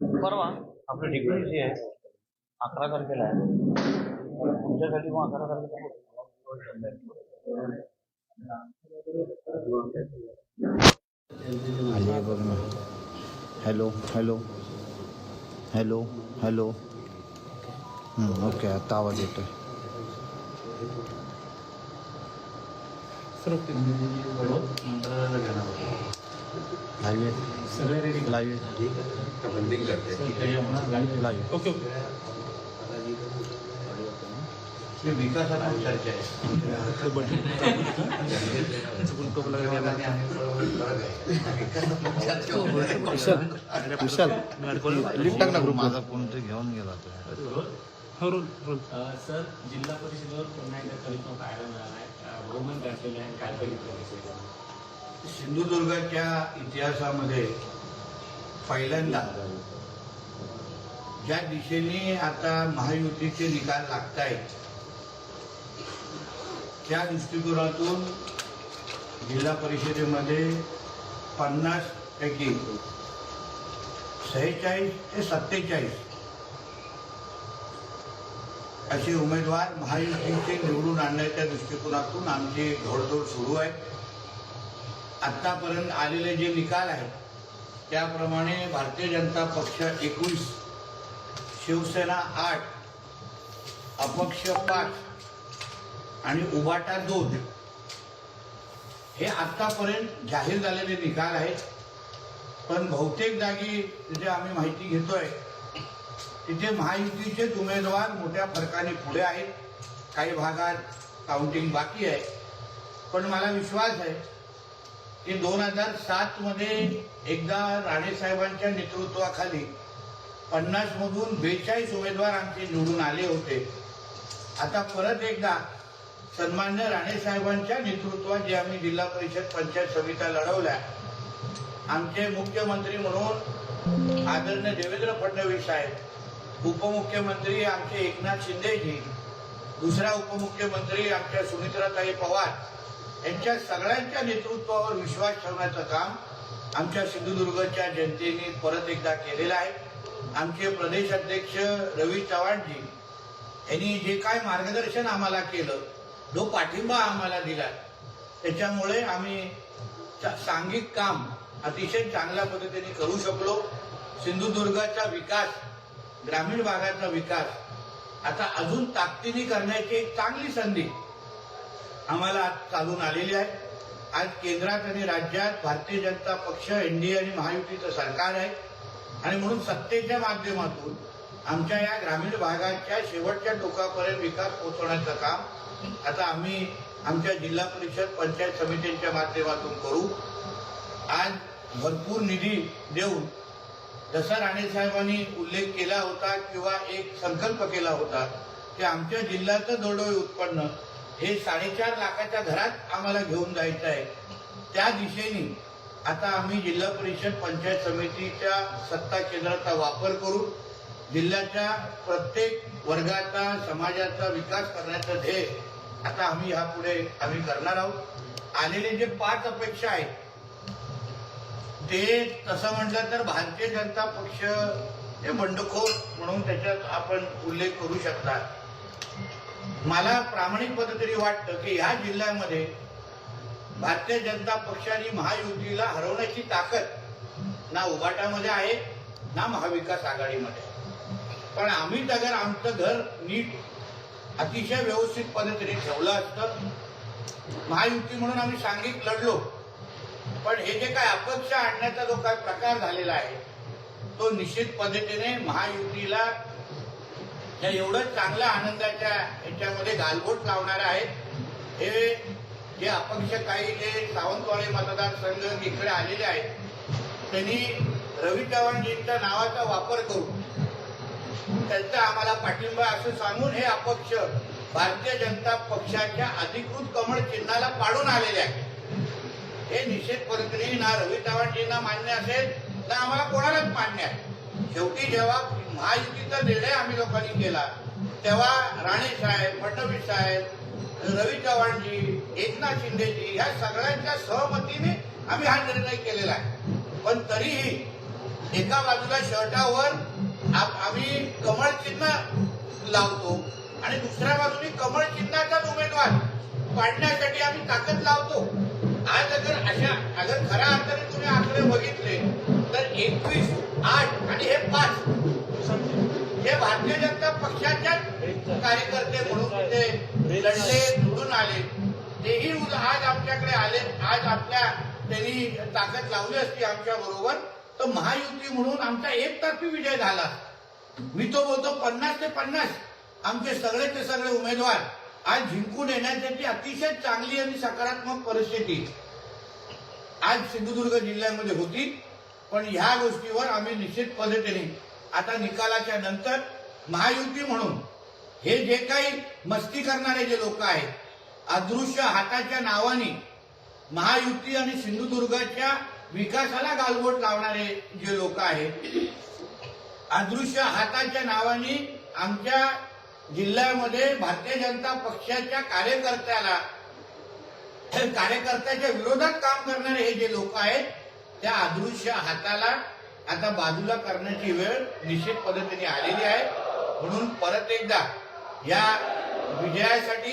परवा आपलं डिग्री जी आहे अकरा तारखेला आहे. तुमच्यासाठी मग अकरा तारखेला आली आहे बघ ना. Hello hello. Hello hello. Okay आता आवाज येतोय. Live live live okay. ते विकासातून चर्चा आहे. विशाल लिफ्ट माझा कोणतरी घेऊन गेला तो सर जिल्हा परिषदेवर पुन्हा एकदा करिश्मा पाहायला मिळाला आहे आहे काय सिंधुदुर्गाच्या इतिहासामध्ये पहिल्यांदा ज्या दिशेने आता महायुतीचे निकाल लागत आहेत त्या दृष्टिकोनातून जिल्हा परिषदेमध्ये पन्नास पैकी सेहेचाळीस ते सत्तेचाळीस असे उमेदवार महायुतीचे निवडून आणण्याच्या दृष्टिकोनातून आमची घोडदौड सुरू आहे. आत्तापर्यंत आलेले जे निकाल आहेत त्याप्रमाणे भारतीय जनता पक्ष एकवीस शिवसेना आठ अपक्ष पाच आणि उबाटा दोन हे आतापर्यंत जाहीर झालेले निकाल आहेत. पण बहुतेक जागी तिथे आम्ही माहिती घेतोय तिथे महायुतीचेच उमेदवार मोठ्या फरकाने पुढे आहेत. काही भागात काउंटिंग बाकी आहे. पण मला विश्वास आहे की दोन हजार सातमध्ये एकदा राणेसाहेबांच्या नेतृत्वाखाली पन्नासमधून बेचाळीस उमेदवार आमचे निवडून आले होते. आता परत एकदा सन्मान्य राणे साहेबांच्या नेतृत्वात जे आम्ही जिल्हा परिषद पंचायत समित्या लढवल्या आमचे मुख्यमंत्री म्हणून आदरणीय देवेंद्र फडणवीस साहेब उपमुख्यमंत्री आमचे एकनाथ शिंदेजी दुसरा उपमुख्यमंत्री आमच्या सुमित्राताई पवार यांच्या सगळ्यांच्या नेतृत्वावर विश्वास ठेवण्याचं काम आमच्या सिंधुदुर्गच्या जनतेने परत एकदा केलेलं आहे. आमचे प्रदेश अध्यक्ष रवी चव्हाणजी यांनी जे काय मार्गदर्शन आम्हाला केलं जो पाठिंबा आम्हाला दिला त्याच्यामुळे आम्ही सांघिक काम अतिशय चांगल्या पद्धतीने करू शकलो. सिंधुदुर्गाचा विकास ग्रामीण भागाचा विकास आता अजून ताकदीने करण्याची एक चांगली संधी आम्हाला आज चालून आलेली आहे. आज केंद्रात आणि राज्यात भारतीय जनता पक्ष एनडीए आणि महायुतीचं सरकार आहे. आणि म्हणून सत्तेच्या माध्यमातून आमच्या या ग्रामीण भागाच्या शेवटच्या टोकापर्यंत विकास पोहोचवण्याचं काम आता आम्ही आमच्या जिल्हा परिषद पंचायत समित्यांच्या माध्यमातून करू. आज भरपूर निधी देऊन जसा राणे साहेबांनी उल्लेख केला होता किंवा एक संकल्प केला होता की आमच्या जिल्ह्याचं दरडोई उत्पन्न हे साडेचार लाखाच्या घरात आम्हाला घेऊन जायचं आहे. त्या दिशेने आता आम्ही जिल्हा परिषद पंचायत समितीच्या सत्ता केंद्राचा वापर करू. जिल्ह्याच्या प्रत्येक वर्गाचा समाजाचा विकास करण्याचं ध्येय आता आम्ही ह्यापुढे आम्ही करणार आहोत. आलेले जे पाच अपेक्षा आहेत ते तसं म्हटलं तर भारतीय जनता पक्ष हे बंडखोर म्हणून त्याच्यात आपण उल्लेख करू शकता. मला प्रामाणिक पद्धतीने वाटतं की ह्या जिल्ह्यामध्ये भारतीय जनता पक्ष आणि महायुतीला हरवण्याची ताकद ना उबाटामध्ये आहे ना महाविकास आघाडीमध्ये. पण आम्ही अगर आमचं घर नीट अतिशय व्यवस्थित पद्धतीने ठेवलं असतं. महायुती म्हणून आम्ही सांगित लढलो. पण हे जे काय अपक्ष आणण्याचा जो काय प्रकार झालेला आहे तो निश्चित पद्धतीने महायुतीला या एवढं चांगल्या आनंदाच्या याच्यामध्ये गालबोट लावणारे आहेत. हे जे अपक्ष काही जे सावंतवाडी मतदारसंघ इकडे आलेले आहेत त्यांनी रवी चव्हाणजींच्या नावाचा वापर करून त्यांचा आम्हाला पाठिंबा असं सांगून हे अपक्ष भारतीय जनता पक्षाच्या अधिकृत कमळ चिन्हाला पाडून आलेले आहे हे निषेध पद्धतीने ना रवी चव्हाणजींना मान्य असेल ना आम्हाला कोणालाच मान्य आहे शेवटी जेव्हा महायुतीचा निर्णय आम्ही लोकांनी केला तेव्हा राणे साहेब फडणवीस साहेब रवी चव्हाणजी एकनाथ शिंदेजी या सगळ्यांच्या सहमतीने आम्ही हा निर्णय केलेला आहे. पण तरीही एका बाजूला शर्टावर आम्ही कमळ चिन्ह लावतो आणि दुसऱ्या बाजूने कमळ चिन्हाचाच उमेदवार पाडण्यासाठी आम्ही ताकद लावतो. आज अगर अशा अगर खऱ्या अर्थाने तुम्ही आकडे बघितले तर एकवीस आठ आणि हे पाच हे भारतीय जनता पक्षाच्या कार्यकर्ते म्हणून ते लढले निवडून आले. तेही आज आमच्याकडे आले. आज आपल्या त्यांनी ताकद लावली असती आमच्या बरोबर. तर महायुती म्हणून आमचा एकतर्फी विजय झाला. मी तो बोलतो पन्नास ते पन्नास. आमचे सगळे ते सगळे उमेदवार. आज जिंकून येण्यासाठी अतिशय चांगली आणि सकारात्मक परिस्थिती. आज सिंधुदुर्ग जिल्ह्यामध्ये होती पण ह्या गोष्टीवर आम्ही निश्चित पद्धतीने आता निकालाच्या नंतर महायुती म्हणून हे जे काही मस्ती करणारे जे लोक आहेत अदृश्य हाताच्या नावाने महायुती आणि सिंधुदुर्गाच्या विकासाला गालबोट लावणारे जे लोक आहेत अदृश्य हाताच्या नावाने आमच्या जिल्ह्यामध्ये भारतीय जनता पक्षाच्या कार्यकर्त्याला कार्यकर्त्याच्या विरोधात काम करणारे हे जे लोक आहेत त्या अदृश्य हाताला आता बाजूला करण्याची वेळ निश्चित पद्धतीने आलेली आहे. म्हणून परत एकदा या विजयासाठी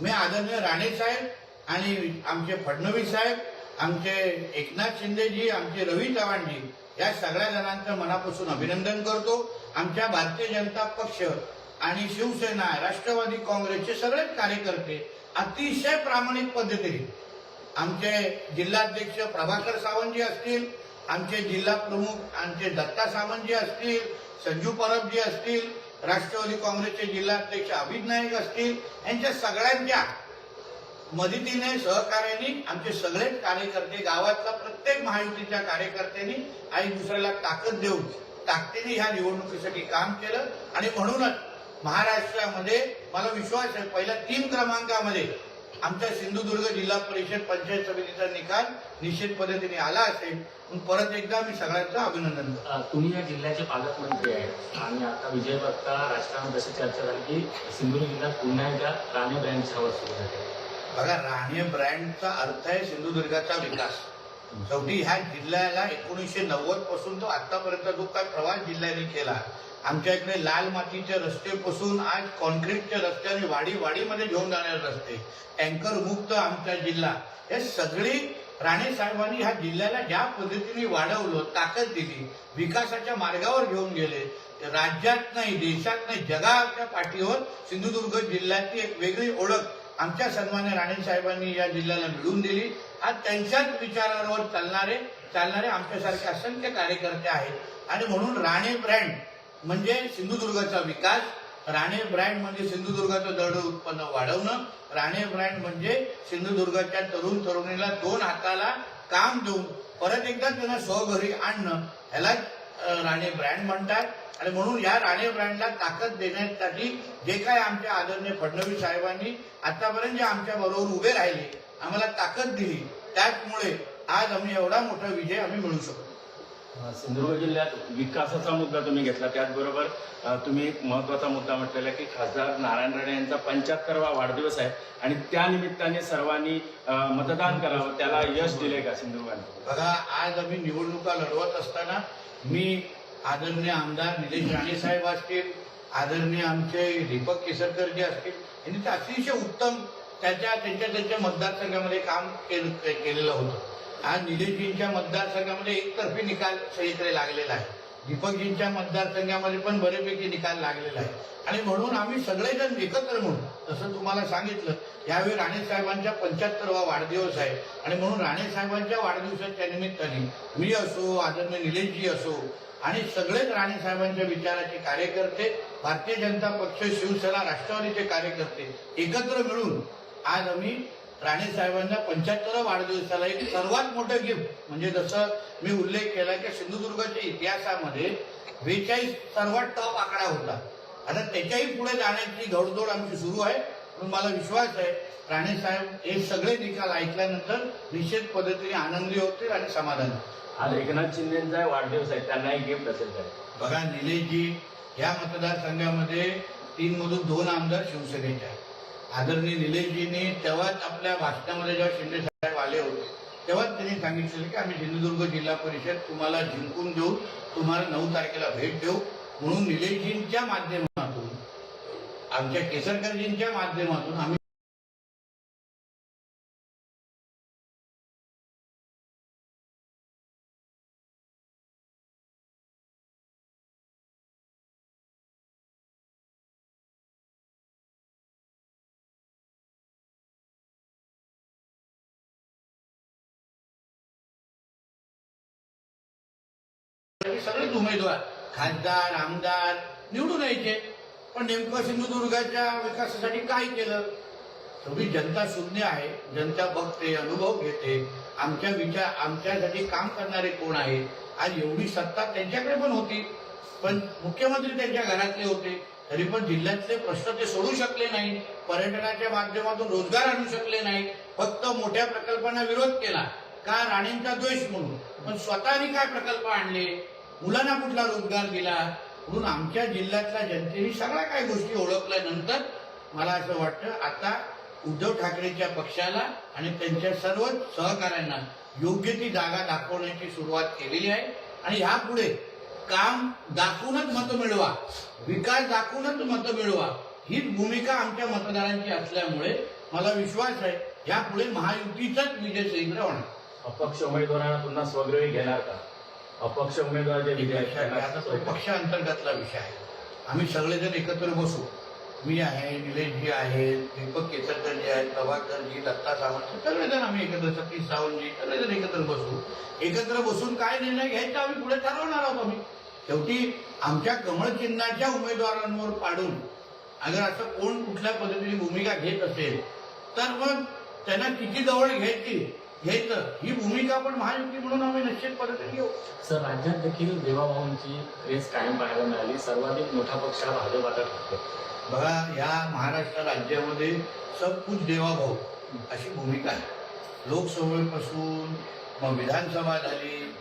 मी आदरणीय राणे साहेब आणि आमचे फडणवीस साहेब आमचे एकनाथ शिंदेजी आमचे रवी चव्हाणजी या सगळ्या जणांचं मनापासून अभिनंदन करतो. आमच्या भारतीय जनता पक्ष आणि शिवसेना राष्ट्रवादी काँग्रेसचे सगळेच कार्यकर्ते अतिशय प्रामाणिक पद्धतीने आमचे जिल्हाध्यक्ष प्रभाकर सावंतजी असतील आमचे जिल्हा प्रमुख आमचे दत्ता सावंतजी असतील संजू परबजी असतील राष्ट्रवादी काँग्रेसचे जिल्हाध्यक्ष अभिज नाईक असतील यांच्या सगळ्यांच्या मदतीने सहकार्याने आमचे सगळेच कार्यकर्ते गावातला प्रत्येक महायुतीच्या कार्यकर्त्यांनी आणि दुसऱ्याला ताकद देऊन ताकदीने ह्या निवडणुकीसाठी काम केलं. आणि म्हणूनच महाराष्ट्रामध्ये मला विश्वास आहे पहिल्या तीन क्रमांकामध्ये आमच्या सिंधुदुर्ग जिल्हा परिषद पंचायत समितीचा निकाल निश्चित पद्धतीने आला असेल. म्हणून परत एकदा मी सगळ्यांचं अभिनंदन करतो. तुम्ही या जिल्ह्याचे पालकमंत्री आहेत. आणि आता विजय बघता राजकारणात जशी चर्चा झाली की सिंधुदुर्ग जिल्ह्यात पुन्हा एकदा राणे ब्रँडची हवा सुरू झाली. बघा राणे ब्रँडचा अर्थ आहे सिंधुदुर्गाचा विकास. शेवटी ह्या जिल्ह्याला एकोणीसशे नव्वदपासून तो आतापर्यंत जो काय प्रवास जिल्ह्याने केला आमच्या इकडे लाल मातीचे रस्ते पासून आज कॉन्क्रीटचे रस्ते आणि वाडी वाडीमध्ये घेऊन जाणारे रस्ते टँकर मुक्त आमचा जिल्हा. हे सगळी राणे साहेबांनी ह्या जिल्ह्याला ज्या पद्धतीने वाढवलं ताकद दिली विकासाच्या मार्गावर घेऊन गेले राज्यात नाही देशात नाही जगाच्या पाठीवर सिंधुदुर्ग जिल्ह्याची एक वेगळी ओळख आमच्या सन्मान्य राणे साहेबांनी या जिल्ह्याला मिळवून दिली. आज त्यांच्याच विचारांवर चालणारे चालणारे आमच्यासारखे असंख्य कार्यकर्ते आहेत. आणि म्हणून राणे ब्रँड म्हणजे सिंधुदुर्गाचा विकास राणे ब्रँड म्हणजे सिंधुदुर्गाचं दरड उत्पन्न वाढवणं राणे ब्रँड म्हणजे सिंधुदुर्गाच्या तरुण तरुणीला दोन हाताला काम देऊन परत एकदा त्यांना स्वघरी आणणं ह्यालाच राणे ब्रँड म्हणतात. आणि म्हणून या राणे ब्रँडला ताकद देण्यासाठी जे काय आमच्या आदरणीय फडणवीस साहेबांनी आतापर्यंत जे आमच्या बरोबर उभे राहिले आम्हाला ताकद दिली त्याचमुळे आज आम्ही एवढा मोठा विजय आम्ही मिळू शकतो. सिंधुदुर्ग जिल्ह्यात विकासाचा मुद्दा तुम्ही घेतला त्याचबरोबर तुम्ही एक महत्त्वाचा मुद्दा म्हटलेला की खासदार नारायण राणे यांचा पंच्याहत्तरवा वाढदिवस आहे आणि त्या निमित्ताने सर्वांनी मतदान करावं त्याला यश दिले का सिंधुदुर्गाने? बघा आज आम्ही निवडणुका लढवत असताना मी आदरणीय आमदार निलेश राणे साहेब असतील आदरणीय आमचे दीपक केसरकर जे असतील यांनी तर अतिशय उत्तम त्याच्या त्यांच्या त्यांच्या मतदारसंघामध्ये काम केलेलं होतं. आज निलेशजींच्या मतदारसंघामध्ये एकतर्फी निकाल सगळीकडे लागलेला आहे. दीपकजींच्या मतदारसंघामध्ये पण बरेपैकी निकाल लागलेला आहे. आणि म्हणून आम्ही सगळेजण एकत्र म्हणून जसं तुम्हाला सांगितलं यावेळी राणे साहेबांच्या पंच्याहत्तरवा वाढदिवस आहे. आणि म्हणून राणे साहेबांच्या वाढदिवसाच्या निमित्ताने मी असो आदरणीय निलेशजी असो आणि सगळेच राणे साहेबांच्या विचाराचे कार्यकर्ते भारतीय जनता पक्ष शिवसेना राष्ट्रवादीचे कार्यकर्ते एकत्र मिळून आज आम्ही राणे साहेबांच्या पंच्याहत्तर वाढदिवसाला एक सर्वात मोठं गिफ्ट म्हणजे जसं मी उल्लेख केला की सिंधुदुर्गच्या इतिहासामध्ये बेचाळीस सर्वात टॉप आकडा होता. आता त्याच्याही पुढे जाण्याची घडदोड आमची सुरू आहे. म्हणून मला विश्वास आहे राणे साहेब हे सगळे निकाल ऐकल्यानंतर निश्चित पद्धतीने आनंदी होतील आणि समाधानी आज एकनाथ शिंदेचा वाढदिवस आहे त्यांनाही गिफ्ट असेल काय बघा निलेशजी या मतदारसंघामध्ये तीन मधून दोन आमदार शिवसेनेचे आहेत. आदरणीय निलेशजींनी तेव्हाच आपल्या भाषणामध्ये जेव्हा शिंदे साहेब आले होते तेव्हाच त्यांनी सांगितलेलं की आम्ही सिंधुदुर्ग जिल्हा परिषद तुम्हाला जिंकून देऊ तुम्हाला नऊ तारखेला भेट देऊ. म्हणून निलेशजींच्या माध्यमातून आमच्या केसरकरजींच्या माध्यमातून आम्ही हे सगळेच उमेदवार खासदार आमदार निवडून यायचे. पण नेमकं सिंधुदुर्गाच्या विकासासाठी काय केलं? सगळी जनता शून्य आहे. जनता बघते अनुभव घेते. आमच्या विचार आमच्यासाठी काम करणारे कोण आहे आज एवढी सत्ता त्यांच्याकडे पण होती. पण मुख्यमंत्री त्यांच्या घरातले होते. तरी पण जिल्ह्यातले प्रश्न ते सोडू शकले नाही. पर्यटनाच्या माध्यमातून रोजगार आणू शकले नाही. फक्त मोठ्या प्रकल्पांना विरोध केला. का राणेंचा द्वेष म्हणून? पण स्वतःनी काय प्रकल्प आणले? मुलांना कुठला रोजगार दिला? म्हणून आमच्या जिल्ह्यातल्या जनतेने सगळ्या काही गोष्टी ओळखल्यानंतर मला असं वाटतं आता उद्धव ठाकरेच्या पक्षाला आणि त्यांच्या सर्व सहकाऱ्यांना योग्य ती जागा दाखवण्याची सुरुवात केलेली आहे. आणि यापुढे काम दाखवूनच मतं मिळवा विकास दाखवूनच मतं मिळवा हीच भूमिका आमच्या मतदारांची असल्यामुळे मला विश्वास आहे यापुढे महायुतीचाच विजय सैंद्र होणार अपक्ष उमेदवारांना पुन्हा स्वग्रही घेणार का? अपक्ष उमेदवार जे विजय आता तो स्वगृही- पक्षांतर्गतला विषय आहे. आम्ही सगळेजण एकत्र बसू. मी आहे निलेशजी आहेत दीपक केसरकरजी आहेत प्रभाकरजी दत्ता सावंत सगळेजण आम्ही एकत्र सतीश सावंतजी सगळेजण एकत्र बसू. एकत्र बसून काय निर्णय घ्यायचा आम्ही पुढे ठरवणार आहोत आम्ही. शेवटी आमच्या कमळ चिन्हाच्या उमेदवारांवर पाडून अगर असं कोण कुठल्या पद्धतीने भूमिका घेत असेल तर मग त्यांना किती जवळ घ्यायची? घ्यायचं ही भूमिका पण महायुती म्हणून आम्ही निश्चित पद्धतीने घेऊ. सर राज्यात देखील देवाभाऊंची क्रेज कायम पाहायला मिळाली. सर्वाधिक मोठा पक्ष हा भाजप आता ठरतो. बघा या महाराष्ट्र राज्यामध्ये सब कुछ देवाभाऊ अशी भूमिका आहे. लोकसभेपासून मग विधानसभा झाली.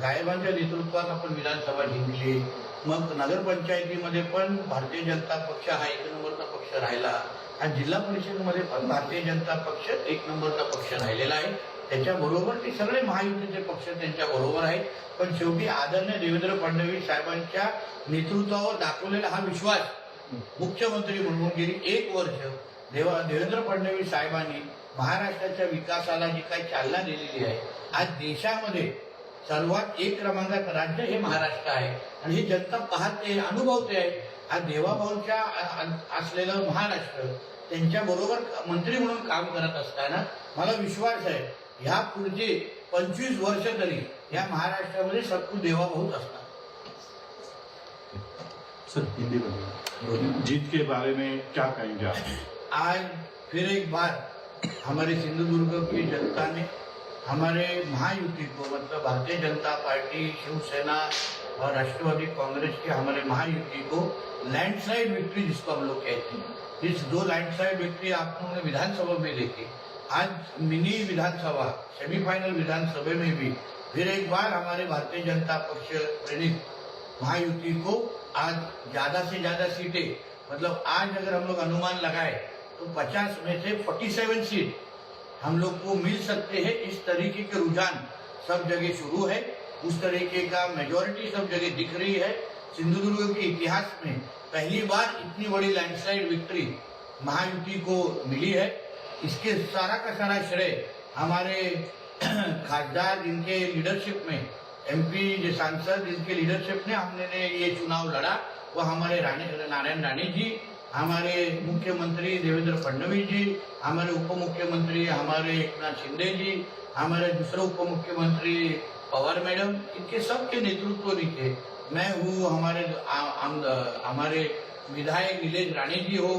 साहेबांच्या नेतृत्वात आपण विधानसभा जिंकली. मग नगरपंचायतीमध्ये पण भारतीय जनता पक्ष हा एक नंबरचा पक्ष राहिला. आणि जिल्हा परिषदेमध्ये पण भारतीय जनता पक्ष एक नंबरचा पक्ष राहिलेला आहे. त्याच्याबरोबर ते सगळे महायुतीचे पक्ष त्यांच्या बरोबर आहेत. पण शेवटी आदरणीय देवेंद्र फडणवीस साहेबांच्या नेतृत्वावर दाखवलेला हा विश्वास मुख्यमंत्री म्हणून गेली एक वर्ष देवा देवेंद्र फडणवीस साहेबांनी महाराष्ट्राच्या विकासाला जी काही चालना दिलेली आहे आज देशामध्ये सर्वात एक क्रमांकात राज्य हे महाराष्ट्र आहे. आणि हे जनता पाहते अनुभवते. आहे आज देवाभाऊंच्या असलेलं महाराष्ट्र त्यांच्या बरोबर मंत्री म्हणून काम करत असताना मला विश्वास आहे ह्या पुढचे पंचवीस वर्ष तरी या महाराष्ट्रामध्ये सर हिंदी में जीत के बारे में क्या कहेंगे आप? आज फिर एक बार हमारे सिंधुदुर्ग की जनता ने हमारे महायुति को मतलब भारतीय जनता पार्टी शिवसेना और राष्ट्रवादी कांग्रेस के हमारे महायुति को लैंडस्लाइड विक्ट्री जिसको हम लोग कहते हैं। इस दो लैंडस्लाइड विक्ट्री आप लोगों ने विधानसभा में देखी। आज मिनी विधानसभा सेमीफाइनल विधानसभा में भी फिर एक बार हमारे भारतीय जनता पक्ष प्रेरित महायुति को आज ज़्यादा से ज़्यादा सीटें मतलब आज अगर हम लोग अनुमान लगाए तो 50 में से 47 सीट हम लोग को मिल सकते हैं। इस तरीके के रुझान सब जगह शुरू है। उस तरीके का मेजोरिटी सब जगह दिख रही है। सिंधुदुर्ग के इतिहास में पहली बार इतनी बड़ी लैंडस्लाइड विक्ट्री महायुति को मिली है। इसके सारा का सारा श्रेय हमारे खासदार जिनके लीडरशिप में एमपी जो सांसद जिनके लीडरशिप में हमने ने ये चुनाव लड़ा वो हमारे राणे नारायण राणे जी हमारे मुख्यमंत्री देवेंद्र फडणवीस जी हमारे उप मुख्यमंत्री हमारे एकनाथ शिंदे जी हमारे दूसरे उप मुख्यमंत्री पवार मैडम इनके सबके नेतृत्व नीचे मैं हूँ हमारे आ- आम- हमारे विधायक नीलेष राणे जी हो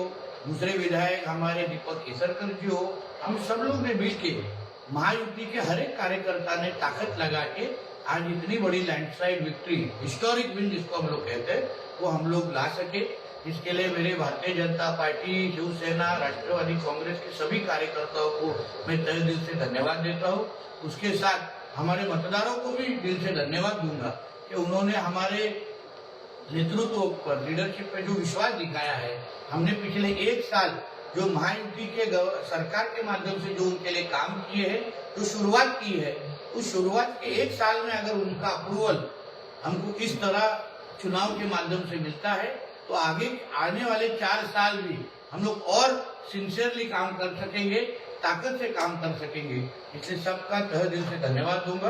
दूसरे विधायक हमारे दीपक केसरकर जी हो, हम सब लोग ने मिलके महायुति के हर एक कार्यकर्ता ने ताकत लगा के आज इतनी बड़ी लैंडस्लाइड विक्ट्री हिस्टोरिक विन जिसको हम लोग कहते हैं, वो हम लोग ला सके। इसके लिए मेरे भारतीय जनता पार्टी, शिवसेना, राष्ट्रवादी, कांग्रेस के सभी कार्यकर्ताओं को मैं तय दिल से धन्यवाद देता हूँ। उसके साथ हमारे मतदारों को भी दिल से धन्यवाद दूँगा कि उन्होंने हमारे नेतृत्व पर लीडरशिप पे जो विश्वास दिखाया है, हमने पिछले एक साल जो महायुति के सरकार के माध्यम से जो उनके लिए काम किए हैं, जो शुरुआत की है, उस शुरुआत के एक साल में अगर उनका अप्रूवल हमको इस तरह चुनाव के माध्यम से मिलता है तो आगे, आने वाले चार साल भी हम लोग और सिंसियरली काम कर सकेंगे, ताकत से काम कर सकेंगे। इसलिए सबका तह दिल से धन्यवाद दूँगा।